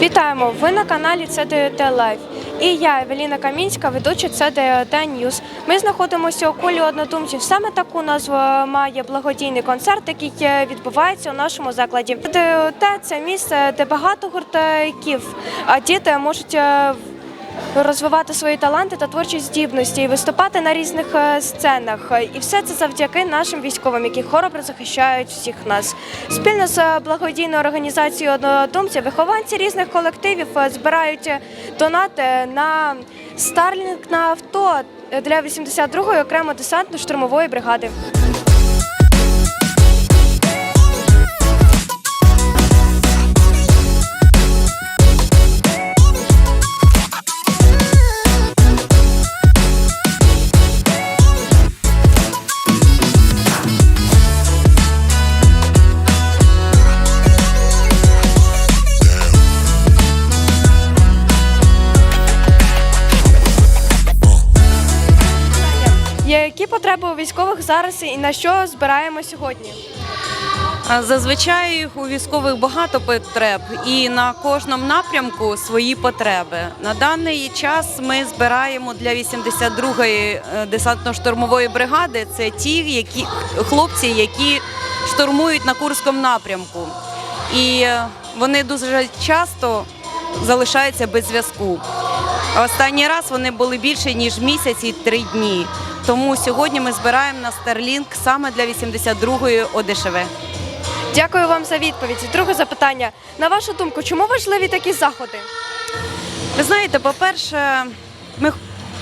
Вітаємо! Ви на каналі ЦДТ Лайф. І я, Евеліна Камінська, ведуча ЦДТ Ньюз. Ми знаходимося у колі однодумців. Саме таку назву має благодійний концерт, який е, відбувається у нашому закладі. ЦДТ – це місце, де багато гуртаків, а діти можуть е, розвивати свої таланти та творчі здібності і виступати на різних е, сценах. І все це завдяки нашим військовим, які хоробро захищають всіх нас. Спільно з е, благодійною організацією однодумців вихованці різних колективів е, збирають донати на Старлінг на авто для 82-ї окремо десантно-штурмової бригади. Які потреби у військових зараз і на що збираємо сьогодні? Зазвичай у військових багато потреб, і на кожному напрямку свої потреби. На даний час ми збираємо для 82-ї е, десантно-штурмової бригади. Це ті, які хлопці, які штурмують на Курському напрямку, і е, вони дуже часто залишаються без зв'язку. Останній раз вони були більше ніж місяць і три дні. Тому сьогодні ми збираємо на Starlink саме для 82-ї ОДШВ. Дякую вам за відповідь. Друге запитання. На вашу думку, чому важливі такі заходи? Ви знаєте, по-перше, ми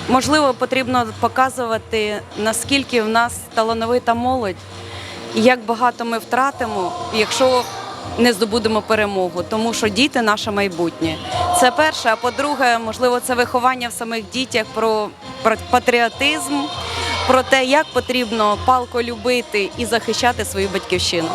можливо потрібно показувати, наскільки в нас талановита молодь, і як багато ми втратимо, якщо не здобудемо перемогу, тому що діти наше майбутнє. Це перше. А по-друге, можливо, це виховання в самих дітях про, про патріотизм, про те, як потрібно палко любити і захищати свою батьківщину.